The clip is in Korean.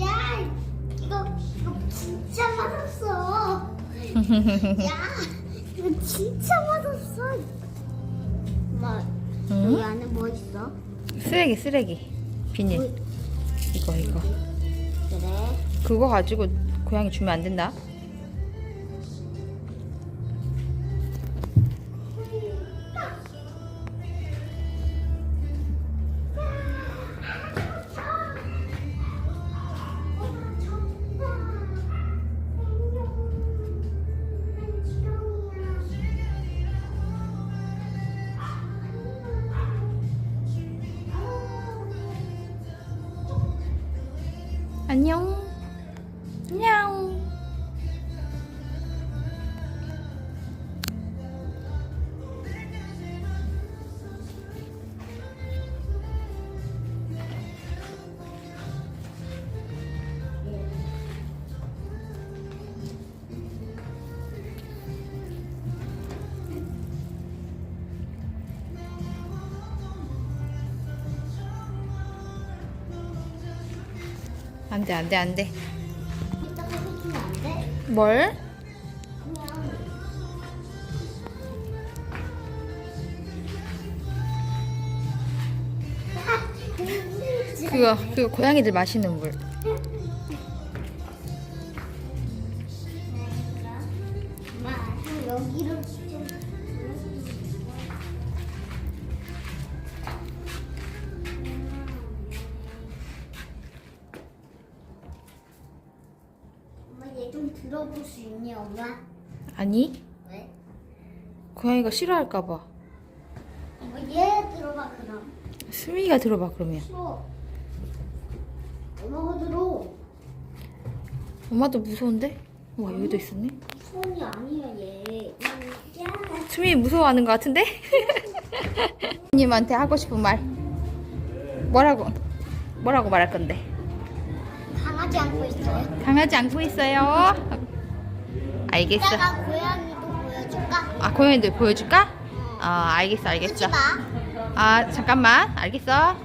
야, 이거 이거 진짜 맛없어. 야, 이거 진짜 맛없어. 엄마, 응? 여기 안에 뭐 있어? 쓰레기 쓰레기 비닐 뭐, 이거 이거 그래. 그거 가지고 고양이 주면 안 된다 안녕 안돼 안돼 안돼? 뭘? 그거 그거 고양이들 마시는 물좀 여기로 좀. 들어볼 수 있니 엄마? 아니 왜? 고양이가 싫어할까봐 엄마 얘 들어봐 그럼. 수미가 들어봐 그러면 싫어. 엄마가 들어. 엄마도 무서운데? 와 여기도 있었네 손이 아니야 얘. 야. 수미 무서워하는 것 같은데? 님한테 하고 싶은 말 뭐라고 뭐라고 말할 건데 강아지 안고 있어요. 강아지 안고 있어요 알겠어 이따가 고양이도 보여줄까? 아 고양이들 보여줄까? 아 알겠어 알겠어 마. 아 잠깐만 알겠어